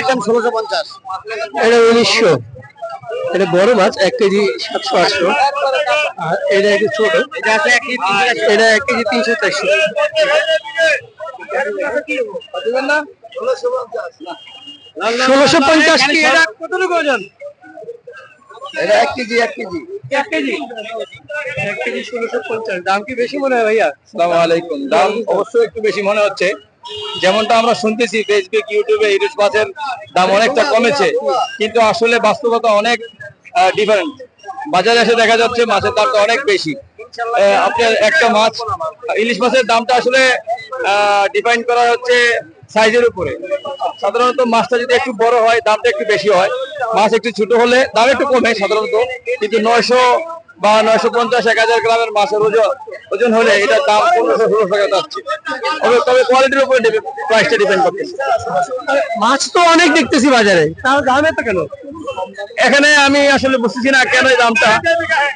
একদম ষোলোশো পঞ্চাশ। এটা উনিশশো। এটা বড় মাছ এক কেজি সাতশো আটশো। আর এটা একটু ছোট। এটা এক কেজি তিনশো চারশো। ষোলোশো পঞ্চাশ কি এটা? কতটুকু ওজন এটা এক কেজি এক কেজি। এক কেজি। এক কেজি ষোলোশো পঞ্চাশ। দাম কি বেশি মনে হয় ভাইয়া? আসসালামু আলাইকুম। দাম অবশ্যই একটু বেশি মনে হচ্ছে। যেমনটা আমরা শুনতেছি ফেসবুক ইউটিউবে ইলিশ মাছের দাম অনেকটা কমেছে। কিন্তু আসলে বাস্তবতা অনেক ডিফারেন্ট বাজারে এসে দেখা যাচ্ছে মাছের দামটা অনেক বেশি। আপনার একটা মাছ, ইলিশ মাছের দামটা আসলে ডিফাইন করা হচ্ছে সাইজের উপরে। সাধারণত মাছটা যদি একটু বড় হয়, দামটা একটু বেশি হয়। মাছ একটু ছোট হলে দাম একটু কমে সাধারণত। কিন্তু নয়শো বা নয়শো পঞ্চাশ, এক হাজার গ্রামের মাছের ওজন ওজন হলে এটার দাম পনেরোশো ষোলোশো টাকা যাচ্ছে তবে তবে কোয়ালিটির উপরে প্রাইসটা ডিপেন্ড করতেছে। মাছ তো অনেক দেখতেছি বাজারে। তার দাম এত কেন? এখানে আমি আসলে বুঝতেছি না কেন এই দামটা।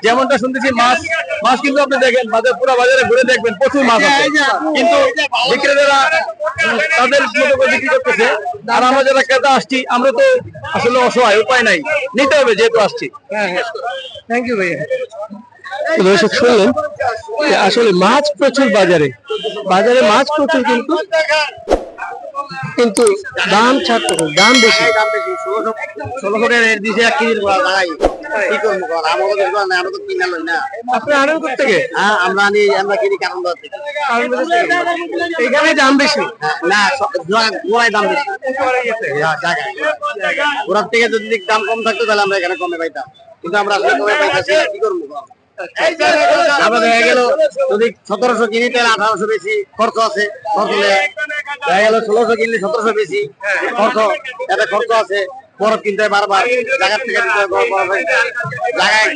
যেমনটা শুনতেছি মাছ মাছ কিন্তু আপনি দেখেন বাজার পুরো বাজারে ঘুরে দেখবেন প্রচুর মাছ আছে। কিন্তু বিক্রেতারা তাদের মতো করে বিক্রি করতেছে। আর আমরা যারা ক্রেতা আসছি আমরা তো আসলে অসহায় উপায় নাই। নিতে হবে যেহেতু আসছি। হ্যাঁ হ্যাঁ। থ্যাংক ইউ ভাইয়া। দর্শক শুনলেন? আসলে মাছ প্রচুর বাজারে। বাজারে মাছ প্রচুর কিন্তু কিন্তু দাম ছাড়তে দাম বেশি। না। হ্যাঁ এখানে দাম বেশি। না স- দাম বেশি। হ্যাঁ, থেকে যদি দাম কম থাকতো তাহলে আমরা এখানে কমে পাইতাম। কিন্তু আমরা আসলে কমে পাইতেছি কি করব কর? দেখা গেল যদি সতেরোশো কিনি তাহলে আঠারোশো বেশি খরচ আছে খরচ দেখা গেল ষোলোশো কিনলে সতেরোশো বেশি খরচ এতে খরচ আছে বরফ কিনতে হয় বারবার জায়গার থেকে দিতে হয় বরফ বরফ জায়গায়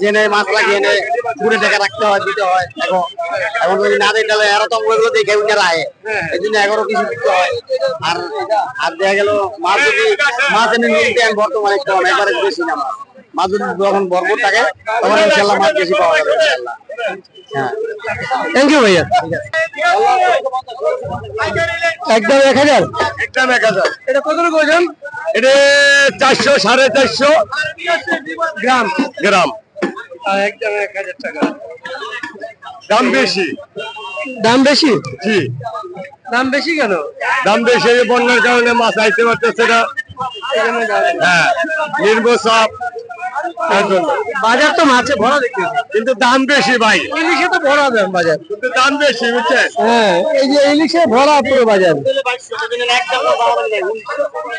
জেনে মাছ লাগিয়ে এনে ঘুরে টাকা রাখতে হয় দিতে হয় এখন এখন যদি না দিই তাহলে এরা তো ওগুলো দেখে উনি রায় এই জন্য এগারো কিছু দিতে হয় আর আর দেখা গেল মাছ যদি মাছ এনে নিতে বর্তমানে একবারে বেশি না মাছ মাছ যদি যখন ভরপুর থাকে তখন ইনশাল্লাহ মাছ বেশি পাওয়া যাবে হ্যাঁ। থ্যাংক ইউ ভাইয়া। একদম এক হাজার? একদম এক হাজার। এটা কতটুকু ওজন এটা চারশো সাড়ে চারশো গ্রাম। গ্রাম। একদম এক হাজার টাকা। দাম বেশি। দাম বেশি? জি। দাম বেশি কেন? দাম বেশি বন্যার কারণে মাছ আইতে পারতেছে না। হ্যাঁ নির্ভর চাপ তার জন্য। বাজার তো মাছে ভরা দেখতে কিন্তু দাম বেশি ভাই। ইলিশে তো ভরা দাম বাজার। কিন্তু দাম বেশি বুঝছেন? হ্যাঁ এই যে ইলিশে ভরা পুরো বাজার।